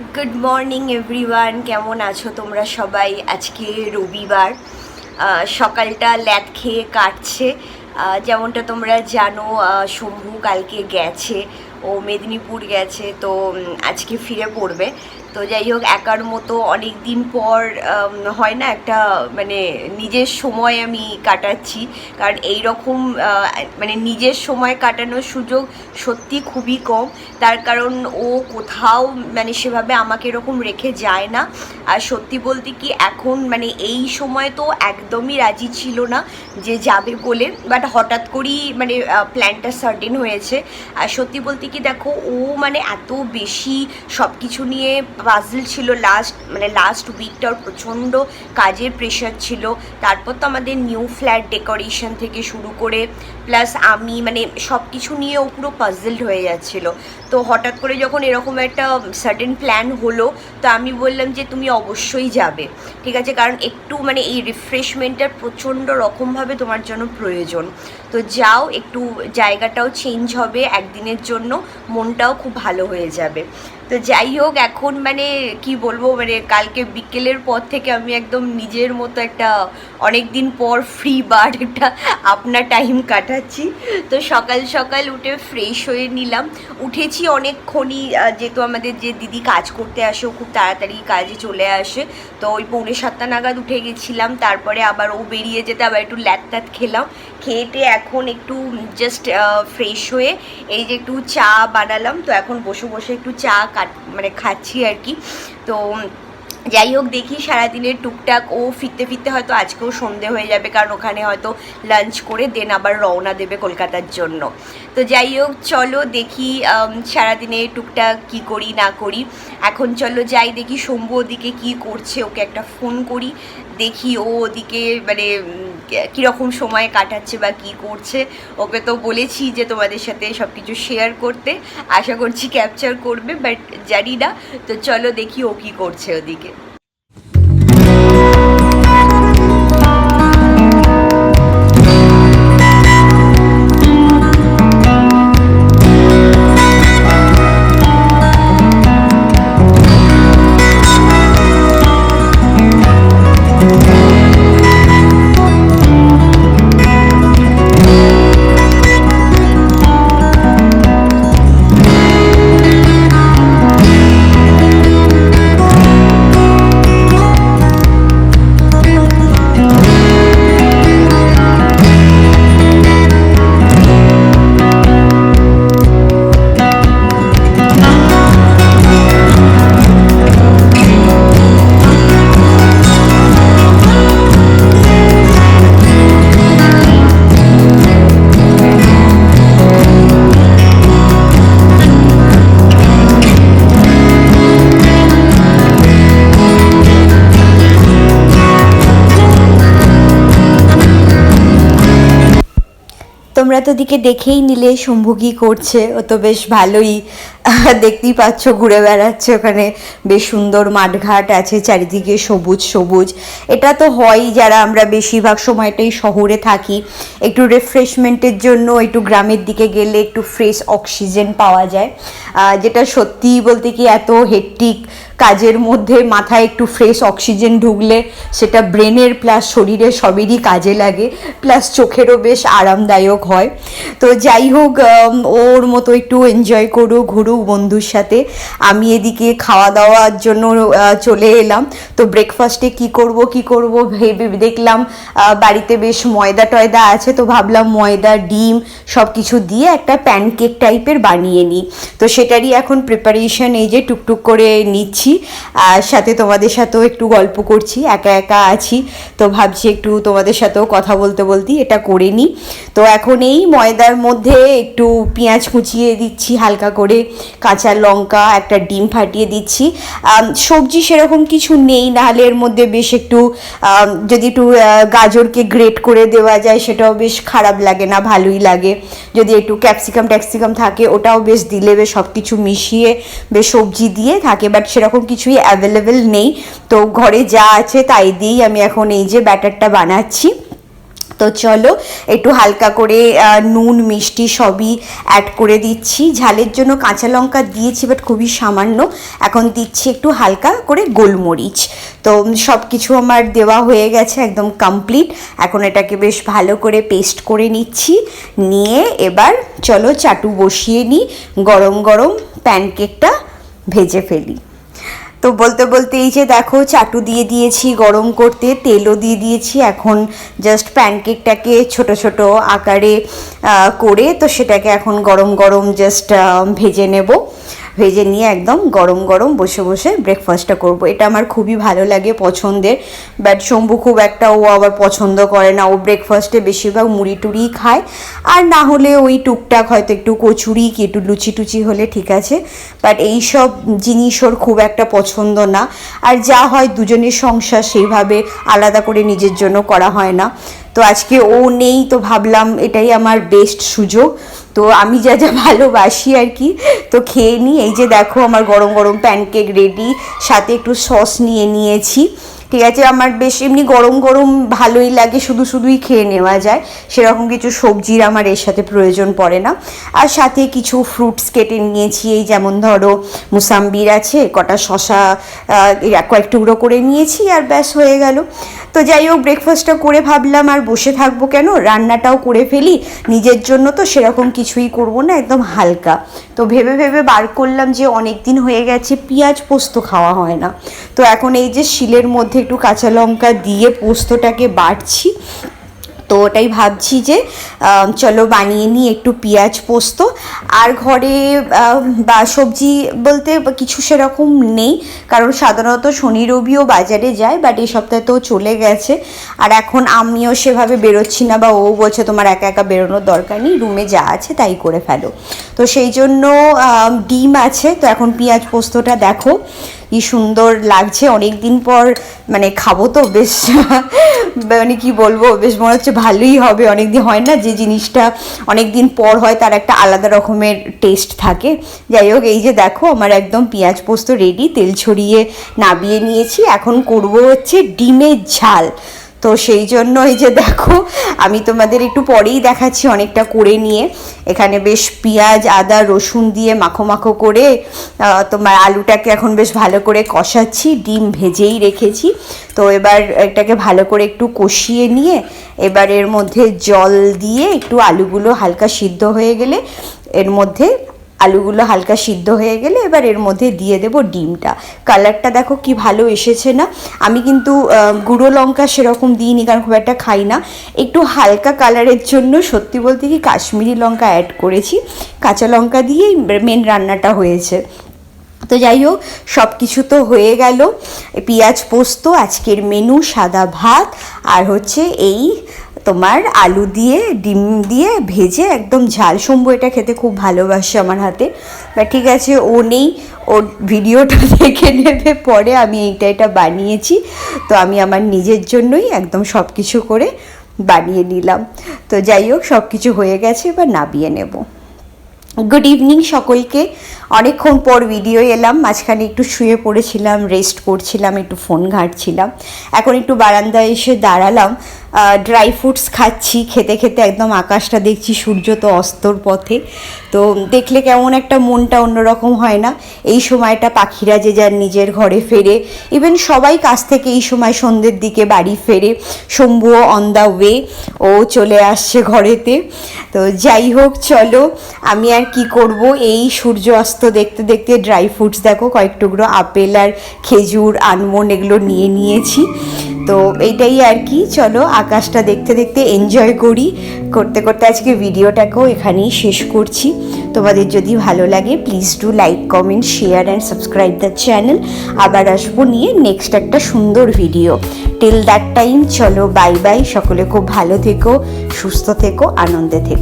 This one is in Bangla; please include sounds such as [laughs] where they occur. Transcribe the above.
গুড মর্নিং এভরিওয়ান কেমন আছো তোমরা সবাই? আজকে রবিবার। সকালটা ল্যাদ খেয়ে কাটছে। যেমনটা তোমরা জানো শম্ভু কালকে গেছে। ও মেদিনীপুর গেছে, তো আজকে ফিরে পড়বে। তো যাই হোক, একার মতো অনেক দিন পর হয় না একটা মানে নিজের সময় আমি কাটাচ্ছি। কারণ এই রকম মানে নিজের সময় কাটানোর সুযোগ সত্যি খুবই কম। তার কারণ ও কোথাও মানে সেভাবে আমাকে এরকম রেখে যায় না। আর সত্যি বলতে কি, এখন মানে এই সময় তো একদমই রাজি ছিল না যে যাবে বলে। বাট হঠাৎ করেই মানে প্ল্যানটা সার্টেন হয়েছে। আর সত্যি বলতে কি, দেখো, ও মানে এত বেশি সব কিছু নিয়ে পাজল ছিল লাস্ট মানে লাস্ট উইকটা ওর প্রচণ্ড কাজের প্রেশার ছিল। তারপর তো আমাদের নিউ ফ্ল্যাট ডেকোরেশন থেকে শুরু করে প্লাস আমি মানে সব কিছু নিয়ে ও পুরো পাজলড হয়ে যাচ্ছিল। তো হঠাৎ করে যখন এরকম একটা সাডেন প্ল্যান হলো, তো আমি বললাম যে তুমি অবশ্যই যাবে। ঠিক আছে? কারণ একটু মানে এই রিফ্রেশমেন্টের প্রচণ্ড রকমভাবে তোমার জন্য প্রয়োজন। তো যাও, একটু জায়গাটাও চেঞ্জ হবে একদিনের জন্য, মনটাও খুব ভালো হয়ে যাবে। তো যাই হোক, এখন মানে কি বলব মানে কালকে বিকেলের পর থেকে আমি একদম নিজের মতো একটা অনেক দিন পর ফ্রি বার্ড একটা আপনার টাইম কাটাচ্ছি। তো সকাল সকাল উঠে ফ্রেশ হয়ে নিলাম। উঠেছি অনেকক্ষণই যেহেতু আমাদের যে দিদি কাজ করতে আসে, ও খুব তাড়াতাড়ি কাজে চলে আসে। তো ওই পৌনে সাতটা নাগাদ উঠে গেছিলাম, তারপরে আবার ও বেরিয়ে যেতে আবার একটু ল্যাত খেলাম। খেয়েটে এখন একটু জাস্ট ফ্রেশ হয়ে এই যে একটু চা বানালাম। তো এখন বসে বসে একটু চা কাট মানে খাচ্ছি আর কি। তো যাই হোক, দেখি সারাদিনের টুকটাক। ও ফিরতে ফিরতে হয়তো আজকেও সন্ধে হয়ে যাবে, কারণ ওখানে হয়তো লাঞ্চ করে দেন আবার রওনা দেবে কলকাতার জন্য। তো যাই হোক, চলো দেখি সারাদিনে টুকটাক কি করি, না করি। এখন চলো যাই, দেখি শম্ভু ওদিকে কি করছে, ওকে একটা ফোন করি। দেখি ও ওদিকে মানে কীরকম সময় কাটাচ্ছে বা কি করছে, ওকে তো বলেছি যে তোমাদের সাথে সব কিছু শেয়ার করতে। আশা করছি ক্যাপচার করবে বাট জানি না। তো চলো দেখি ও কী করছে ওদিকে। তো দিকে দেখেই নিলে শম্ভু কি করছে। ও তো বেশ ভালোই [laughs] দেখতেই পাচ্ছ, ঘুরে বেড়াচ্ছে ওখানে। বেশ সুন্দর মাঠঘাট আছে, চারিদিকে সবুজ সবুজ। এটা তো হয়ই যারা আমরা বেশিরভাগ সময়টাই শহরে থাকি। একটু রিফ্রেশমেন্টের জন্য একটু গ্রামের দিকে গেলে একটু ফ্রেশ অক্সিজেন পাওয়া যায়। যেটা সত্যিই বলতে কি এত হেট্টিক কাজের মধ্যে মাথায় একটু ফ্রেশ অক্সিজেন ঢুকলে সেটা ব্রেনের প্লাস শরীরে সবেরই কাজে লাগে। প্লাস চোখেরও বেশ আরামদায়ক হয়। তো যাই হোক ওর মতো একটু এনজয় করুক ঘুরুক বন্ধুর সাথে আমি এদিকে খাওয়া দাওয়ার জন্য চলে এলাম। তো ব্রেকফাস্টে কি করব কি করব ভেবে দেখলাম বাড়িতে বেশ ময়দা টয়দা আছে, তো ভাবলাম ময়দা, ডিম সব কিছু দিয়ে একটা প্যানকেক টাইপের বানিয়ে নিই। তো সেটারই এখন প্রিপারেশন এই যে টুকটুক করে নিচ্ছি। আর সাথে তোমাদের সাথেও একটু গল্প করছি, একা একা আছি। তো ভাবছি একটু তোমাদের সাথেও কথা বলতে বলতেই এটা করে নিই। তো এখন এই ময়দার মধ্যে একটু পেঁয়াজ কুচিয়ে দিচ্ছি হালকা করে। কাঁচা লঙ্কা, একটা ডিম ফাটিয়ে দিচ্ছি। সবজি সেরকম কিছু নেই নাহলে এর মধ্যে বেশ একটু যদি একটু গাজরকে গ্রেট করে দেওয়া যায়, সেটাও বেশ খারাপ লাগে না, ভালোই লাগে। যদি একটু ক্যাপসিকাম ট্যাক্সিকাম থাকে, ওটাও বেশ দিলে বেশ সব কিছু মিশিয়ে বেশ সবজি দিয়ে থাকে বাট সেরকম কিছুই অ্যাভেলেবেল নেই। তো ঘরে যা আছে তাই দিয়েই আমি এখন এই যে ব্যাটারটা বানাচ্ছি। তো চলো, একটু হালকা করে নুন, মিষ্টি সবই অ্যাড করে দিচ্ছি। ঝালের জন্য কাঁচা লঙ্কা দিয়েছি বাট খুবই সামান্য। এখন দিচ্ছি একটু হালকা করে গোলমরিচ। তো সব কিছু আমার দেওয়া হয়ে গেছে, একদম কমপ্লিট এখন এটাকে বেশ ভালো করে পেস্ট করে নিচ্ছি। নিয়ে এবার চলো চাটু বসিয়ে নিই। গরম গরম প্যানকেকটা ভেজে ফেলি। তো বলতে বলতে এই যে দেখো, চাটু দিয়ে দিয়েছি, গরম করতে, তেলও দিয়ে দিয়েছি, এখন জাস্ট প্যানকেকটাকে ছোট ছোট আকারে করে তো সেটাকে এখন গরম গরম জাস্ট ভেজে নেব। ভেজে নিয়ে একদম গরম গরম বসে বসে ব্রেকফাস্টটা করব। এটা আমার খুবই ভালো লাগে পছন্দের। বাট শম্ভু খুব একটা ও আবার পছন্দ করে না। ও ব্রেকফাস্টে বেশিরভাগ মুড়ি টুড়ি খায়। আর না হলে ওই টুকটাক হয়তো একটু কচুরি কি একটু লুচি টুচি হলে ঠিক আছে। বাট এইসব জিনিস ওর খুব একটা পছন্দ না। আর যা হয় দুজনের সংসার সেইভাবে আলাদা করে নিজের জন্য করা হয় না। তো আজকে ও নেই তো ভাবলাম এটাই আমার বেস্ট সুযোগ। তো আমি যা যা ভালোবাসি আর কি, তো খেয়ে নিই। এই যে দেখো আমার গরম গরম প্যানকেক রেডি সাথে একটু সস নিয়ে নিয়েছি। ঠিক আছে, আমার বেশ এমনি গরম গরম ভালোই লাগে, শুধু শুধুই খেয়ে নেওয়া যায়। সেরকম কিছু সবজির আমার এর সাথে প্রয়োজন পড়ে না। আর সাথে কিছু ফ্রুটস কেটে নিয়েছি, এই যেমন ধরো মুসাম্বির আছে, কটা শশা কয়েক টুকরো করে নিয়েছি আর ব্যাস হয়ে গেল। তো যাই হোক ব্রেকফাস্টটা করে ভাবলাম আর বসে থাকব কেন? রান্নাটাও করে ফেলি, নিজের জন্য তো সেরকম কিছুই করব না, একদম হালকা। তো ভেবে ভেবে বার করলাম যে অনেক দিন হয়ে গেছে, পেঁয়াজ পোস্ত খাওয়া হয় না। তো এখন এই যে শিলের মধ্যে একটু কাঁচা লঙ্কা দিয়ে পোস্তটাকে বাটছি। তো ওটাই ভাবছি যে চলো বানিয়ে নিই একটু পেঁয়াজ পোস্ত। আর ঘরে বা সবজি বলতে কিছু সেরকম নেই। কারণ সাধারণত শনি রবিও বাজারে যায় বাট এই সপ্তাহে তো চলে গেছে। আর এখন আমিও সেভাবে বেরোচ্ছি না, বা ও বলছে তোমার একা একা বেরোনোর দরকার নেই, রুমে যা আছে তাই করে ফেলো। তো সেই জন্য ডিম আছে, তো এখন পেঁয়াজ পোস্তটা দেখো। কি সুন্দর লাগছে। অনেক দিন পর মানে খাব তো বেশ মানে কি বলব, বেশ মনে হচ্ছে ভালোই হবে। অনেক দিন হয় না যে জিনিসটা অনেক দিন পর হয় তার একটা আলাদা রকমের টেস্ট থাকে। যাই হোক, এই যে দেখো, আমার একদম পেঁয়াজ পোস্ত রেডি তেল ছড়িয়ে নাবিয়ে নিয়েছি। এখন করব হচ্ছে ডিমের ঝাল। তো সেই জন্য এই যে দেখো, আমি তোমাদের একটু পরেই দেখাচ্ছি অনেকটা করে নিয়ে। এখানে বেশ পেঁয়াজ, আদা, রসুন দিয়ে মাখো মাখো করে তোমার আলুটাকে এখন বেশ ভালো করে কষাচ্ছি, ডিম ভেজেই রেখেছি। তো এবার এটাকে ভালো করে একটু কষিয়ে নিয়ে, এবার এর মধ্যে জল দিয়ে একটু আলুগুলো হালকা সিদ্ধ হয়ে গেলে, এর মধ্যে আলুগুলো হালকা সিদ্ধ হয়ে গেলে এবার এর মধ্যে দিয়ে দেব ডিমটা। কালারটা দেখো কি ভালো এসেছে না? আমি কিন্তু গুঁড়ো লঙ্কা সেরকম দিইনি কারণ খুব একটা খাই না। একটু হালকা কালারের জন্য সত্যি বলতে কি কাশ্মীরি লঙ্কা অ্যাড করেছি। কাঁচা লঙ্কা দিয়েই মেন রান্নাটা হয়েছে। তো যাই হোক সব কিছু তো হয়ে গেল। পেঁয়াজ পোস্ত, আজকের মেনু সাদা ভাত, আর হচ্ছে এই তোমার আলু দিয়ে, ডিম দিয়ে ভেজে একদম ঝাল। শম্ভু এটা খেতে খুব ভালোবাসে আমার হাতে। বা ঠিক আছে, ও নেই। ওর ভিডিওটা [laughs] দেখে নেবে পরে। আমি এইটা এটা বানিয়েছি। তো আমি আমার নিজের জন্যই একদম সব কিছু করে বানিয়ে নিলাম। তো যাই হোক সব কিছু হয়ে গেছে, এবার নাবিয়ে নেব। গুড ইভিনিং সকলকে। অনেকক্ষণ পর ভিডিও এলাম। মাঝখানে একটু শুয়ে পড়েছিলাম রেস্ট করছিলাম, একটু ফোন ঘাঁটছিলাম। এখন একটু বারান্দায় এসে দাঁড়ালাম। ড্রাই ফ্রুটস খাচ্ছি, খেতে খেতে একদম আকাশটা দেখছি, সূর্য তো অস্তর পথে। তো দেখলে কেমন একটা মনটা অন্যরকম হয় না? এই সময়টা পাখিরা যে যার নিজের ঘরে ফেরে ইভেন সবাই কাছ থেকে এই সময় সন্ধ্যের দিকে বাড়ি ফেরে, শম্ভুও অন দ্য ওয়ে ও চলে আসছে ঘরেতে। তো যাই হোক, চলো, আমি আর কি করব? এই সূর্য অস্ত দেখতে দেখতে ড্রাই ফ্রুটস দেখো, কয়েক টুকরো আপেল আর খেজুর, আনমন এগুলো নিয়ে নিয়েছি। তো এইটাই আর কি, চলো আকাশটা দেখতে দেখতে এনজয় করি। করতে করতে আজকে ভিডিওটাকেও এখানেই শেষ করছি। তোমাদের যদি ভালো লাগে please do like comment share and subscribe the channel আবার আসব নিয়ে নেক্সট একটা সুন্দর ভিডিও টিল দ্যাট টাইম চলো বাই বাই সকলে খুব ভালো থেকো, সুস্থ থেকো, আনন্দে থেকো।